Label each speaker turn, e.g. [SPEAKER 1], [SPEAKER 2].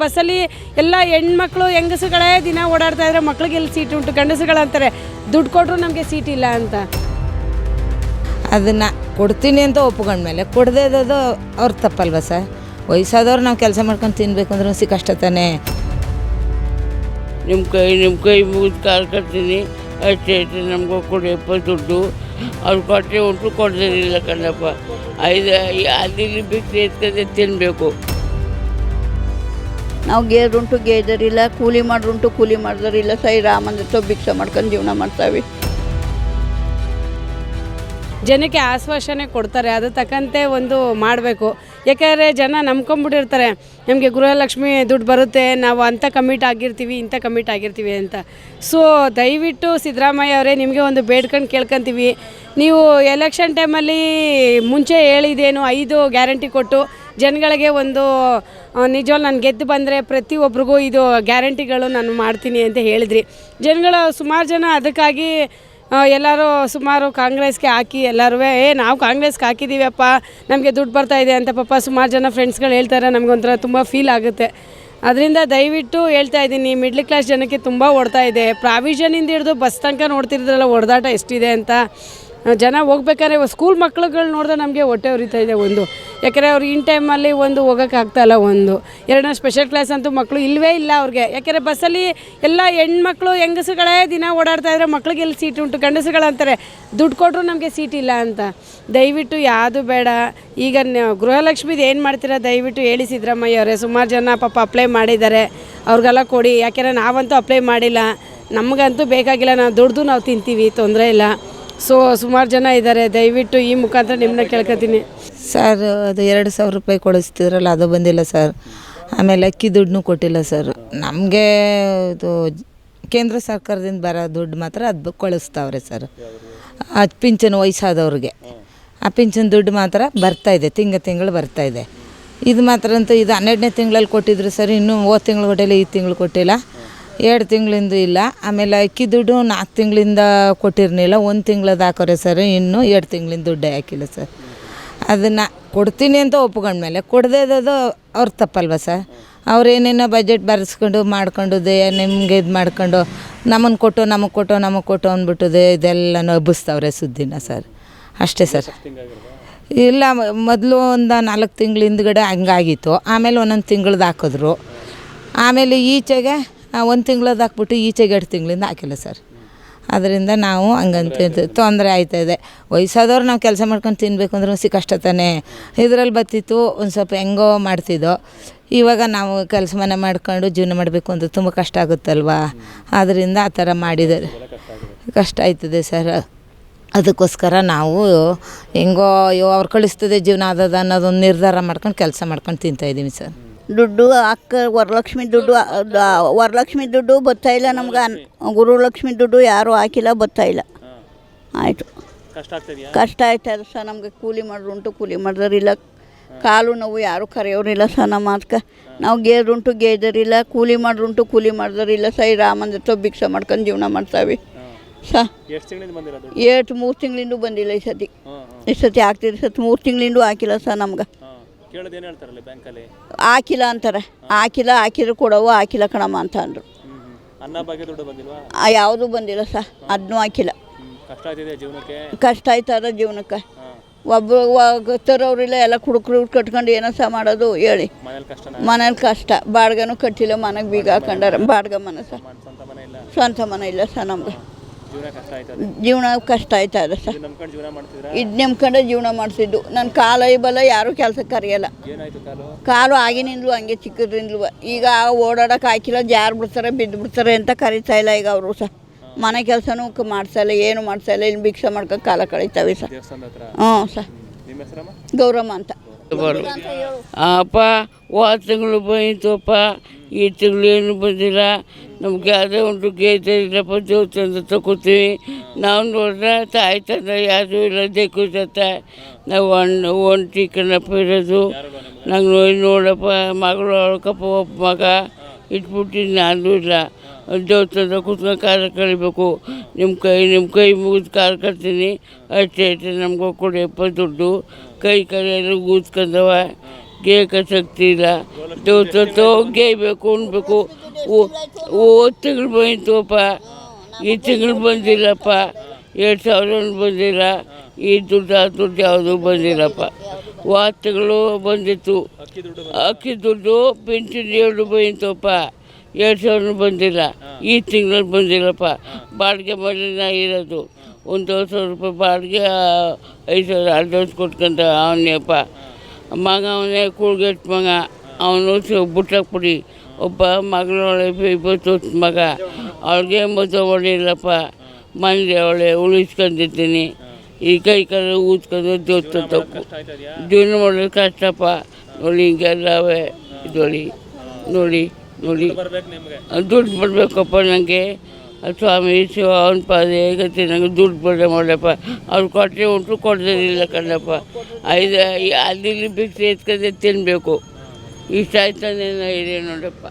[SPEAKER 1] ಬಸ್ಸಲ್ಲಿ ಎಲ್ಲ ಹೆಣ್ಮಕ್ಳು ಹೆಂಗಸುಗಳೇ ದಿನ ಓಡಾಡ್ತಾ ಇದ್ರೆ ಮಕ್ಳಿಗೆ ಎಲ್ಲಿ ಸೀಟ್ ಉಂಟು? ಗಂಡಸುಗಳಂತಾರೆ ದುಡ್ಡು ಕೊಟ್ಟರು ನಮಗೆ ಸೀಟ್ ಇಲ್ಲ ಅಂತ.
[SPEAKER 2] ಅದನ್ನು ಕೊಡ್ತೀನಿ ಅಂತ ಒಪ್ಕೊಂಡ್ಮೇಲೆ ಕೊಡದೇ ಇದ್ದದು ಅವ್ರ ತಪ್ಪಲ್ವ ಸರ್? ವಯಸ್ಸಾದವ್ರು ನಾವು ಕೆಲಸ ಮಾಡ್ಕೊಂಡು ತಿನ್ಬೇಕು ಅಂದ್ರೆ ಸಿ ಕಷ್ಟ ತಾನೇ?
[SPEAKER 3] ನಿಮ್ಮ ಕೈ ನಿಮ್ಮ ಕೈ ಮುಗಿದು ಕಾಲು ಕಟ್ತೀನಿ. ಅಷ್ಟೇ ಅಷ್ಟೇ ನಮಗೂ ಕೊಡಿಯಪ್ಪ ದುಡ್ಡು. ಅವ್ರು ಕೊಟ್ಟರೆ ಉಂಟು ಕೊಡ್ದಿರಲಿಲ್ಲ ಕಣ್ಣಪ್ಪ. ಐದು ಅಲ್ಲಿ ಬಿಟ್ಟು ಎತ್ಕೊಂಡು ತಿನ್ನಬೇಕು
[SPEAKER 4] ನಾವು ಗೇರುಂಟು ಗೇದರಿಲ್ಲ, ಕೂಲಿ ಮಾಡ್ರುಂಟು ಕೂಲಿ ಮಾಡಿದ್ರಿಲ್ಲ, ಸೈ ರಾಮಂದಿರ್ತೋ ಭಿಕ್ಷೆ ಮಾಡ್ಕೊಂಡು ಜೀವನ ಮಾಡ್ತಾವೆ.
[SPEAKER 1] ಜನಕ್ಕೆ ಆಶ್ವಾಸನೆ ಕೊಡ್ತಾರೆ, ಅದು ತಕ್ಕಂತೆ ಒಂದು ಮಾಡಬೇಕು. ಯಾಕೆಂದರೆ ಜನ ನಂಬ್ಕೊಂಬಿಟ್ಟಿರ್ತಾರೆ, ನಮಗೆ ಗೃಹಲಕ್ಷ್ಮಿ ದುಡ್ಡು ಬರುತ್ತೆ, ನಾವು ಅಂಥ ಕಮಿಟ್ ಆಗಿರ್ತೀವಿ ಇಂಥ ಕಮಿಟ್ ಆಗಿರ್ತೀವಿ ಅಂತ. ಸೊ ದಯವಿಟ್ಟು ಸಿದ್ದರಾಮಯ್ಯ ಅವರೇ, ನಿಮಗೆ ಒಂದು ಬೇಡ್ಕೊಂಡು ಕೇಳ್ಕೊಂತೀವಿ. ನೀವು ಎಲೆಕ್ಷನ್ ಟೈಮಲ್ಲಿ ಮುಂಚೆ ಹೇಳಿದೇನು ಐದು ಗ್ಯಾರಂಟಿ ಕೊಟ್ಟು ಜನಗಳಿಗೆ ಒಂದು ನಿಜವಾಗ್ಲು ನಾನು ಗೆದ್ದು ಬಂದರೆ ಪ್ರತಿಯೊಬ್ಬರಿಗೂ ಇದು ಗ್ಯಾರಂಟಿಗಳು ನಾನು ಮಾಡ್ತೀನಿ ಅಂತ ಹೇಳಿದ್ರಿ. ಜನಗಳು ಸುಮಾರು ಜನ ಅದಕ್ಕಾಗಿ ಎಲ್ಲರೂ ಸುಮಾರು ಕಾಂಗ್ರೆಸ್ಗೆ ಹಾಕಿ ಎಲ್ಲರೂ ಏ, ನಾವು ಕಾಂಗ್ರೆಸ್ಗೆ ಹಾಕಿದ್ದೀವಪ್ಪ ನಮಗೆ ದುಡ್ಡು ಬರ್ತಾ ಇದೆ ಅಂತ ಪಾಪ ಸುಮಾರು ಜನ ಫ್ರೆಂಡ್ಸ್ಗಳು ಹೇಳ್ತಾರೆ ನಮಗೊಂಥರ ತುಂಬ ಫೀಲ್ ಆಗುತ್ತೆ. ಅದರಿಂದ ದಯವಿಟ್ಟು ಹೇಳ್ತಾ ಇದ್ದೀನಿ, ಮಿಡ್ಲ್ ಕ್ಲಾಸ್ ಜನಕ್ಕೆ ತುಂಬ ಓಡ್ತಾ ಇದೆ. ಪ್ರಾವಿಷನಿಂದ ಹಿಡಿದು ಬಸ್ ತನಕ ನೋಡ್ತಿರೋದ್ರಲ್ಲ ಹೊಡೆದಾಟ ಎಷ್ಟಿದೆ ಅಂತ. ಜನ ಹೋಗ್ಬೇಕಾದ್ರೆ ಸ್ಕೂಲ್ ಮಕ್ಳುಗಳು ನೋಡಿದ್ರೆ ನಮಗೆ ಹೊಟ್ಟೆ ಉರಿತಾ ಇದೆ ಒಂದು. ಯಾಕೆಂದರೆ ಅವ್ರು ಇನ್ ಟೈಮಲ್ಲಿ ಒಂದು ಹೋಗೋಕೆ ಆಗ್ತಾ ಇಲ್ಲ ಒಂದು. ಎರಡನೇ ಸ್ಪೆಷಲ್ ಕ್ಲಾಸ್ ಅಂತೂ ಮಕ್ಕಳು ಇಲ್ಲವೇ ಇಲ್ಲ ಅವ್ರಿಗೆ. ಯಾಕೆಂದರೆ ಬಸ್ಸಲ್ಲಿ ಎಲ್ಲ ಹೆಣ್ಮಕ್ಳು ಹೆಂಗಸುಗಳೇ ದಿನ ಓಡಾಡ್ತಾ ಇದ್ರೆ ಮಕ್ಳಿಗೆ ಎಲ್ಲಿ ಸೀಟ್ ಉಂಟು? ಗಂಡಸುಗಳಂತಾರೆ. ದುಡ್ಡು ಕೊಟ್ಟರು ನಮಗೆ ಸೀಟ್ ಇಲ್ಲ ಅಂತ. ದಯವಿಟ್ಟು ಯಾವುದು ಬೇಡ. ಈಗ ಗೃಹಲಕ್ಷ್ಮಿದು ಏನು ಮಾಡ್ತೀರಾ? ದಯವಿಟ್ಟು ಹೇಳಿ ಸಿದ್ದರಾಮಯ್ಯ ಅವರೇ. ಸುಮಾರು ಜನ ಪಾಪ ಅಪ್ಲೈ ಮಾಡಿದ್ದಾರೆ. ಅವ್ರಿಗೆಲ್ಲ ಕೊಡಿ. ಯಾಕೆಂದರೆ ನಾವಂತೂ ಅಪ್ಲೈ ಮಾಡಿಲ್ಲ. ನಮಗಂತೂ ಬೇಕಾಗಿಲ್ಲ. ನಾವು ದುಡ್ದು ನಾವು ತಿಂತೀವಿ. ತೊಂದರೆ ಇಲ್ಲ. ಸೊ ಸುಮಾರು ಜನ ಇದ್ದಾರೆ ದಯವಿಟ್ಟು ಈ ಮುಖಾಂತರ ನಿಮ್ಮನ್ನ ಕೇಳ್ಕೊತೀನಿ.
[SPEAKER 2] ಸರ್ ಅದು ಎರಡು ಸಾವಿರ ರೂಪಾಯಿ ಕೊಡಿಸ್ತಿದ್ರಲ್ಲ, ಅದು ಬಂದಿಲ್ಲ ಸರ್ ಆಮೇಲೆ ಅಕ್ಕಿ ದುಡ್ಡನ್ನೂ ಕೊಟ್ಟಿಲ್ಲ ಸರ್ ನಮಗೆ ಇದು ಕೇಂದ್ರ ಸರ್ಕಾರದಿಂದ ಬರೋ ದುಡ್ಡು ಮಾತ್ರ ಅದು ಕಳಿಸ್ತಾವ್ರೆ ಸರ್ ಅದು ಪಿಂಚನ್ ವಯಸ್ಸಾದವ್ರಿಗೆ. ಆ ಪಿಂಚನ್ ದುಡ್ಡು ಮಾತ್ರ ಬರ್ತಾ ಇದೆ, ತಿಂಗಳ ತಿಂಗಳು ಬರ್ತಾ ಇದೆ. ಇದು ಮಾತ್ರ ಅಂತೂ ಇದು ಹನ್ನೆರಡನೇ ತಿಂಗಳಲ್ಲಿ ಕೊಟ್ಟಿದ್ರು ಸರ್ ಇನ್ನೂ ಹೋದ ತಿಂಗಳು ಕೊಟ್ಟಿಲ್ಲ ಈ ತಿಂಗಳು ಕೊಟ್ಟಿಲ್ಲ. ಎರಡು ತಿಂಗಳಿಂದ ಇಲ್ಲ. ಆಮೇಲೆ ಅಕ್ಕಿ ದುಡ್ಡು ನಾಲ್ಕು ತಿಂಗಳಿಂದ ಕೊಟ್ಟಿರಲಿಲ್ಲ. ಒಂದು ತಿಂಗಳದ್ದು ಹಾಕೋರೆ ಸರ್. ಇನ್ನೂ ಎರಡು ತಿಂಗಳಿಂದ ದುಡ್ಡೇ ಹಾಕಿಲ್ಲ ಸರ್. ಅದನ್ನು ಕೊಡ್ತೀನಿ ಅಂತ ಒಪ್ಕೊಂಡ್ಮೇಲೆ ಕೊಡದೇ ಇದ್ದದು ಅವ್ರ ತಪ್ಪಲ್ವ ಸರ್? ಅವ್ರೇನೇನೋ ಬಜೆಟ್ ಬರೆಸ್ಕೊಂಡು ಮಾಡ್ಕೊಂಡು ನಿಮ್ಗೆ ಇದು ಮಾಡ್ಕೊಂಡು ನಮ್ಮನ್ನು ಕೊಟ್ಟು, ನಮಗೆ ಕೊಟ್ಟು ನಮಗೆ ಕೊಟ್ಟು ಅಂದ್ಬಿಟ್ಟದೆ ಇದೆಲ್ಲನೂ ಹಬ್ಬಿಸ್ತವ್ರೆ ಸುದ್ದಿನ ಸರ್. ಅಷ್ಟೇ ಸರ್. ಇಲ್ಲ, ಮೊದಲು ಒಂದು ನಾಲ್ಕು ತಿಂಗಳ ಹಿಂದ್ಗಡೆ ಹಂಗಾಗಿತ್ತು. ಆಮೇಲೆ ಒಂದೊಂದು ತಿಂಗಳ್ದು ಹಾಕಿದ್ರು. ಆಮೇಲೆ ಈಚೆಗೆ ಒಂದು ತಿಂಗಳದ್ದು ಹಾಕ್ಬಿಟ್ಟು ಈಚೆಗೆ ಎರಡು ತಿಂಗಳಿಂದ ಹಾಕಿಲ್ಲ ಸರ್. ಅದರಿಂದ ನಾವು ಹಂಗಂತ ತೊಂದರೆ ಆಯ್ತಾ ಇದೆ ವಯಸ್ಸಾದವ್ರು ನಾವು ಕೆಲಸ ಮಾಡ್ಕೊಂಡು ತಿನ್ನಬೇಕು ಅಂದ್ರೆ ಸಿ ಕಷ್ಟ ತಾನೇ. ಇದರಲ್ಲಿ ಬತ್ತಿತ್ತು ಒಂದು ಸ್ವಲ್ಪ ಹೆಂಗೋ ಮಾಡ್ತಿದ್ದೋ. ಇವಾಗ ನಾವು ಕೆಲಸ ಮನೆ ಮಾಡ್ಕೊಂಡು ಜೀವನ ಮಾಡಬೇಕು ಅಂತ ತುಂಬ ಕಷ್ಟ ಆಗುತ್ತಲ್ವಾ? ಆದ್ದರಿಂದ ಆ ಥರ ಮಾಡಿದ್ದಾರೆ ಕಷ್ಟ ಆಯ್ತದೆ ಸರ್. ಅದಕ್ಕೋಸ್ಕರ ನಾವು ಹೆಂಗೋ ಅಯ್ಯೋ ಅವ್ರು ಕಳಿಸ್ತದೆ ಜೀವನ ಆದದ ಅನ್ನೋದೊಂದು ನಿರ್ಧಾರ ಮಾಡ್ಕೊಂಡು ಕೆಲಸ ಮಾಡ್ಕೊಂಡು ತಿಂತಾಯಿದ್ದೀವಿ ಸರ್.
[SPEAKER 4] ದುಡ್ಡು ಅಕ್ಕ ವರಲಕ್ಷ್ಮಿ ದುಡ್ಡು ವರಲಕ್ಷ್ಮಿ ದುಡ್ಡು ಇಲ್ಲ ನಮ್ಗೆ. ಗುರುಲಕ್ಷ್ಮಿ ದುಡ್ಡು ಯಾರೂ ಹಾಕಿಲ್ಲ ಇಲ್ಲ. ಆಯಿತು. ಕಷ್ಟ ಆಯ್ತದ ಸರ್ ನಮಗೆ ಕೂಲಿ ಮಾಡ್ರುಂಟು ಕೂಲಿ ಮಾಡಿದ್ರಿಲ್ಲ ಕಾಲು ನೋವು ಯಾರು ಕರೆಯೋರಿಲ್ಲ ಸರ್ ನಮ್ಮ ಅದಕ್ಕೆ ನಾವು ಗೇದ್ರುಂಟು ಗೇದರಿಲ್ಲ ಕೂಲಿ ಮಾಡ್ರುಂಟು ಕೂಲಿ ಮಾಡ್ದರಿಲ್ಲ ಸೈ ತೋ ಭಿಕ್ಷೆ ಮಾಡ್ಕೊಂಡು ಜೀವನ ಮಾಡ್ತಾವೆ. ಸರ್ ಏಟು ಮೂರು ತಿಂಗಳಿಂದ ಬಂದಿಲ್ಲ ಈ ಸತಿ ಈ ಸತಿ ಆಗ್ತಿದೆ ಸತ್ತು ಮೂರು ತಿಂಗಳಿಂದ ಹಾಕಿಲ್ಲ ಸರ್ ನಮ್ಗೆ.
[SPEAKER 5] ಕೇಳೋದೇನು ಹೇಳ್ತಾರಲ್ಲ ಬ್ಯಾಂಕಲ್ಲಿ?
[SPEAKER 4] ಹಾಕಿಲ್ಲ ಅಂತಾರೆ. ಹಾಕಿಲ್ಲ ಹಾಕಿದ್ರು ಕೊಡವು ಹಾಕಿಲ್ಲ ಕಣಮ್ಮ ಅಂತ ಅಂದರು.
[SPEAKER 5] ಅನ್ನ ಬಗ್ಗೆ ದುಡ್ಡು ಬಂದಿಲ್ವಾ
[SPEAKER 4] ಯಾವುದೂ ಬಂದಿಲ್ಲ ಸರ್ ಅದನ್ನೂ ಹಾಕಿಲ್ಲ
[SPEAKER 5] ಕಷ್ಟ ಆಗ್ತಿದೆ ಜೀವನಕ್ಕೆ?
[SPEAKER 4] ಕಷ್ಟ ಆಯ್ತದ ಜೀವನಕ್ಕೆ. ಒಬ್ಬ ತರೋರಿಲ್ಲ ಎಲ್ಲ ಕುಡುಕರು ಕಟ್ಕೊಂಡು ಏನೋ ಸಹ ಮಾಡೋದು ಹೇಳಿ.
[SPEAKER 5] ಮನೇಲಿ
[SPEAKER 4] ಕಷ್ಟ. ಬಾಡ್ಗೆನೂ ಕಟ್ಟಿಲ್ಲ ಮನೆಗೆ ಬೀಗ ಹಾಕೊಂಡಾರ. ಬಾಡ್ಗೆ ಮನೆ
[SPEAKER 5] ಇಲ್ಲ?
[SPEAKER 4] ಸ್ವಂತ ಮನೆ ಇಲ್ಲ ಸರ್ ನಮ್ಗೆ
[SPEAKER 5] ಜೀವನ ಕಷ್ಟ
[SPEAKER 4] ಆಯ್ತಾ ಇದೆ ಸರ್.
[SPEAKER 5] ನಂಬ್ಕೊಂಡು ಜೀವನ ಮಾಡ್ತಿದ್ರ
[SPEAKER 4] ಇದು ನೆಮ್ಕೊಂಡೆ ಜೀವನ ಮಾಡಿಸಿದ್ದು. ನನ್ನ ಕಾಲ ಬಲ ಯಾರೂ ಕೆಲಸಕ್ಕೆ ಕರೆಯಲ್ಲ.
[SPEAKER 5] ಏನಾಯ್ತು ಕಾಲು?
[SPEAKER 4] ಕಾಲು ಆಗಿನಿಂದಲೂ ಹಂಗೆ ಚಿಕ್ಕದ್ರಿಂದಲೂ. ಈಗ ಓಡಾಡೋಕೆ ಹಾಕಿಲ್ಲ ಜಾರು ಬಿಡ್ತಾರೆ ಬಿದ್ದು ಬಿಡ್ತಾರೆ ಅಂತ ಕರಿತಾ ಇಲ್ಲ ಈಗ ಅವರು ಸರ್. ಮನೆ ಕೆಲಸನೂ ಮಾಡ್ಸಲ್ಲ ಏನು ಮಾಡ್ಸಲ್ಲ ಇಲ್ಲ. ಭಿಕ್ಷೆ ಮಾಡ್ಕೊಂಡು ಕಾಲ ಕಳೀತಾವೆ ಸರ್.
[SPEAKER 5] ದೇವಸ್ಥಾನದ ಹತ್ರ?
[SPEAKER 4] ಹ್ಞೂ ಸರ್. ಗೌರಮ್ಮ ಅಂತ.
[SPEAKER 3] ಅಪ್ಪ ಹೋದ ತಿಂಗಳು ಬಂದಿತ್ತಪ್ಪ. ಈ ತಿಂಗಳು ಏನು ಬಂದಿಲ್ಲ? ನಮ್ಗೆ ಯಾವುದೇ ಒಂದು ಗೇಜ್ ಇಲ್ಲಪ್ಪ ದೇವಸ್ಥಾನದ ತಗೋತೀವಿ. ನಾವು ನೋಡಿದ್ರೆ ತಾಯಿ, ತಂದೆ ಯಾವುದೂ ಇಲ್ಲ ದೇಕುತ್ತ ನಾವು ಅಣ್ಣ, ಒಂಟಿ ಕಣಪ್ಪ ಇರೋದು. ನಂಗೆ ನೋಡಿ ನೋಡಪ್ಪ, ಮಗಳು ಅವಳಕಪ್ಪ ಒಬ್ಬ ಮಗ. ಇಟ್ಬಿಟ್ಟು ನಾನು ಇಲ್ಲ. ದೇವಸ್ಥಾನದ ಕೂತ್ಕೊಂಡು ಕಾಲ ಕಳಿಬೇಕು. ನಿಮ್ಮ ಕೈ ನಿಮ್ಮ ಕೈ ಮುಗಿದು ಕಾಲು ಕಟ್ತೀನಿ. ಅಷ್ಟೇ ಅಷ್ಟೇ ನಮ್ಗೆ ಕೊಡಿಯಪ್ಪ ದುಡ್ಡು. ಕೈ ಕೈ ಎಲ್ಲ ಊದ್ಕೊಂಡವ. ಕೇಕ ಶಕ್ತಿ ಇಲ್ಲ ಗೇಯ್ಬೇಕು ಉಣ್ಬೇಕು. ಓ ತಿಂಗಳು ಬಂತಪ್ಪ ಈ ತಿಂಗಳು ಬಂದಿಲ್ಲಪ್ಪ. ಎರಡು ಸಾವಿರ ಬಂದಿಲ್ಲ. ಈ ದುಡ್ಡು, ಆ ದುಡ್ಡು ಯಾವುದೂ ಬಂದಿಲ್ಲಪ್ಪ. ಹೋದ ತಿಂಗಳು ಬಂದಿತ್ತು.
[SPEAKER 5] ಅಕ್ಕಿ ದುಡ್ಡು,
[SPEAKER 3] ಪಿಂಚಣಿ ಎರಡು ಬಂತಪ್ಪ ಎರಡು ಸಾವಿರ ಬಂದಿಲ್ಲ. ಈ ತಿಂಗಳಲ್ಲಿ ಬಂದಿಲ್ಲಪ್ಪ. ಬಾಡಿಗೆ ಮನೆನ ಇರೋದು. ಒಂದು ಸಾವಿರ ರೂಪಾಯಿ ಬಾಡಿಗೆ, ಐದು ಸಾವಿರ ಅಡ್ವಾನ್ಸ್ ಕೊಟ್ಕೊಂತ ಅವನೇಪ್ಪ ಮಗ ಅವನೇ ಕೂಳ್ಗೆಟ್ ಮಗ, ಅವನು ಬುಟ್ಟಾಕ್ಬಿಡಿ ಒಬ್ಬ ಮಗಳೊಳೆ ಇಪ್ಪತ್ತು ಮಗ. ಅವ್ಳಿಗೆ ಮದುವೆ ಮಾಡಿಲ್ಲಪ್ಪ. ಮನೆಗೆ ಅವಳೆ ಉಳಿಸ್ಕೊಂಡಿದ್ದೀನಿ. ಈ ಕೈ ಕಾಲು ಊದ್ಕೊಂಡು ದೇವಸ್ಥಾನ ತಪ್ಪು. ಜೀವನ ಮಾಡೋದು ಕಷ್ಟಪ್ಪ. ನೋಡಿ, ಹಿಂಗೆಲ್ಲವೇ. ನೋಡಿ ನೋಡಿ ನೋಡಿ. ದುಡ್ಡು ಬರಬೇಕಪ್ಪ ನನಗೆ. ಸ್ವಾಮಿ ಶಿವ, ಅವನ ಪಾದ ಗತಿ ನನಗೆ ದುಡ್ಡು ಬರದೆ ಮಾಡಪ್ಪ ಅವ್ರು ಕೊಟ್ಟರೆ ಉಂಟು ಕೊಡ್ದಿಲ್ಲ ಕಣ್ಣಪ್ಪ. ಐದು ಅಲ್ಲಿ ಭಿಕ್ಷೆ ಎತ್ಕೊಂಡೆ ತಿನ್ನಬೇಕು ಇಷ್ಟ ಆಯ್ತಾನೇನೋ ಇದೆ ನೋಡಪ್ಪ.